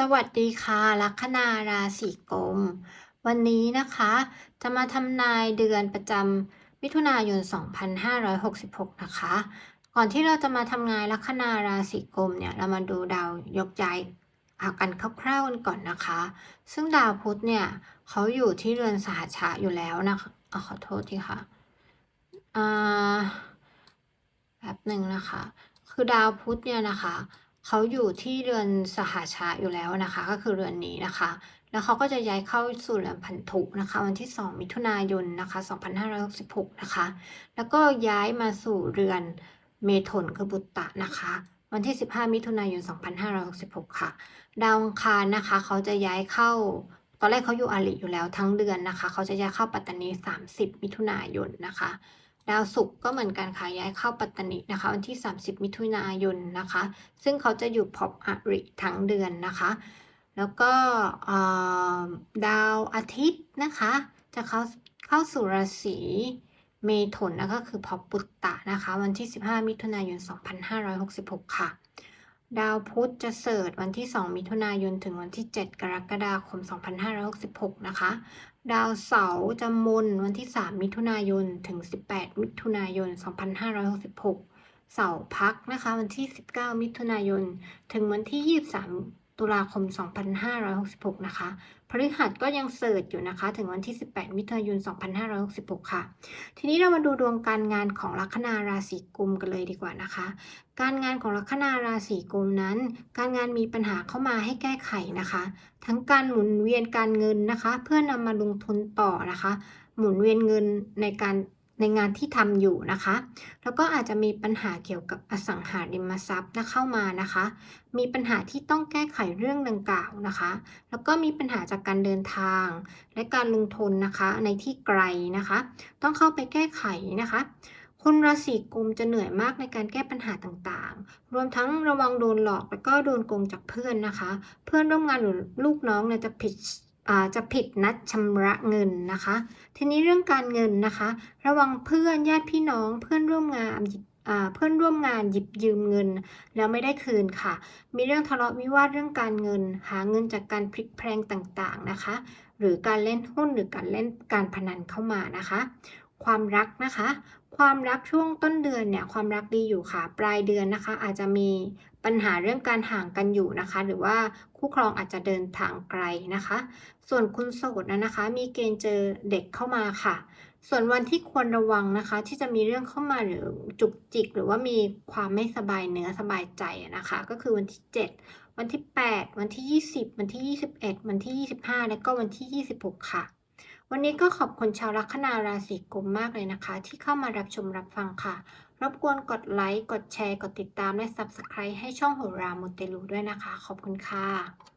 สวัสดีค่ะ ลัคนาราศีกุมวันนี้นะคะ จะมาทำนายเดือนประจำมิถุนายน 2566 นะคะ ก่อนที่เราจะมาทำนายลัคนาราศีกุมเนี่ย เรามาดูดาวยกย้ายเอากันคร่าวๆกันก่อนนะคะ ซึ่งดาวพุธเนี่ยเขาอยู่ที่เรือนสหชะอยู่แล้วนะคะอขอโทษทีค่ะอ่าแป๊บหนึ่งนะคะ คือดาวพุธเนี่ยนะคะ เขาอยู่ที่เรือนสหชาอยู่แล้วนะคะ ก็คือเรือนนี้นะคะ แล้วเขาก็จะย้ายเข้าสู่เรือนพันธุนะคะ วันที่ 2 มิถุนายนนะคะ2566นะคะ แล้วก็ย้ายมาสู่เรือนเมถุนคือบุตตะนะคะ วันที่ 15 มิถุนายน 2566 ค่ะ ดาวอังคารนะคะ เขาจะย้ายเข้าตอนแรกเขาอยู่อาริอยู่แล้วทั้งเดือนนะคะ เขาจะย้ายเข้าปัตตานี 30 มิถุนายนนะคะ ดาวศุกร์ก็เหมือนกันค่ะย้ายเข้าปัตตานีนะคะ วันที่ 30 มิถุนายนนะคะ ซึ่งเขาจะอยู่พบอริทั้งเดือนนะคะ แล้วก็ดาวอาทิตย์นะคะ จะเข้าเข้าสู่ราศีเมถุนนะก็คือพบปุตตะนะคะ วันที่ 15 มิถุนายน 2566 ค่ะ ดาวพุธจะเสดวันที่ 2 มิถุนายนถึงวันที่ 7 กรกฎาคม 2566 นะคะ ดาวเสาร์จะมนวันที่ 3 มิถุนายนถึง 18 มิถุนายน 2566 เสาร์พักนะคะ วันที่ 19 มิถุนายนถึงวันที่ 23 ตุลาคม 2566 นะคะ พฤหัสก็ยังเสิร์ชอยู่นะคะ ถึงวันที่ 18 มิถุนายน 2566 ค่ะ ทีนี้เรามาดูดวงการงานของลัคนาราศีกุมกันเลยดีกว่านะคะ การงานของลัคนาราศีกุมนั้น การงานมีปัญหาเข้ามาให้แก้ไขนะคะ ทั้งการหมุนเวียนการเงินนะคะ เพื่อนำมาลงทุนต่อนะคะ หมุนเวียนเงินในการ ในงานที่ทำอยู่นะคะ แล้วก็อาจจะมีปัญหาเกี่ยวกับอสังหาริมทรัพย์นะเข้ามานะคะ มีปัญหาที่ต้องแก้ไขเรื่องดังกล่าวนะคะ แล้วก็มีปัญหาจากการเดินทาง และการลงทุนนะคะในที่ไกลนะคะ ต้องเข้าไปแก้ไขนะคะคนราศีกุมจะเหนื่อยมากในการแก้ปัญหาต่างๆ รวมทั้งระวังโดนหลอกแล้วก็โดนโกงจากเพื่อนนะคะ เพื่อนร่วมงานหรือลูกน้องเนี่ยจะผิด จะผิดนัดชำระเงินนะคะ ทีนี้เรื่องการเงินนะคะ ระวังเพื่อนญาติพี่น้องเพื่อนร่วมงานเพื่อนร่วมงานหยิบยืมเงิน แล้วไม่ได้คืนค่ะ มีเรื่องทะเลาะวิวาทเรื่องการเงิน หาเงินจากการพลิกแพลงต่างๆนะคะ หรือการเล่นหุ้นหรือการเล่นการพนันเข้ามานะคะ ความรักนะคะ ความรักช่วงต้นเดือนเนี่ยความรักดีอยู่ค่ะ ปลายเดือนนะคะ อาจจะมีปัญหาเรื่องการห่างกันอยู่นะคะ หรือว่าคู่ครองอาจจะเดินทางไกลนะคะ ส่วนคุณโสดนะนะคะ มีเกณฑ์เจอเด็กเข้ามาค่ะ ส่วนวันที่ควรระวังนะคะ ที่จะมีเรื่องเข้ามาหรือจุกจิก หรือว่ามีความไม่สบายเนื้อสบายใจนะคะ ก็คือวันที่ 7 วันที่ 8 วันที่ 20 วันที่ 21 วันที่ 25 และก็วันที่ 26 ค่ะ วันนี้ก็ขอบคุณชาวลัคนาราศีกุมมากเลยนะคะ ที่เข้ามารับชมรับฟังค่ะ รบกวนกดไลค์ กดแชร์ กดติดตามและ Subscribe ให้ช่องโหรามูเตลูด้วยนะคะ ขอบคุณค่ะ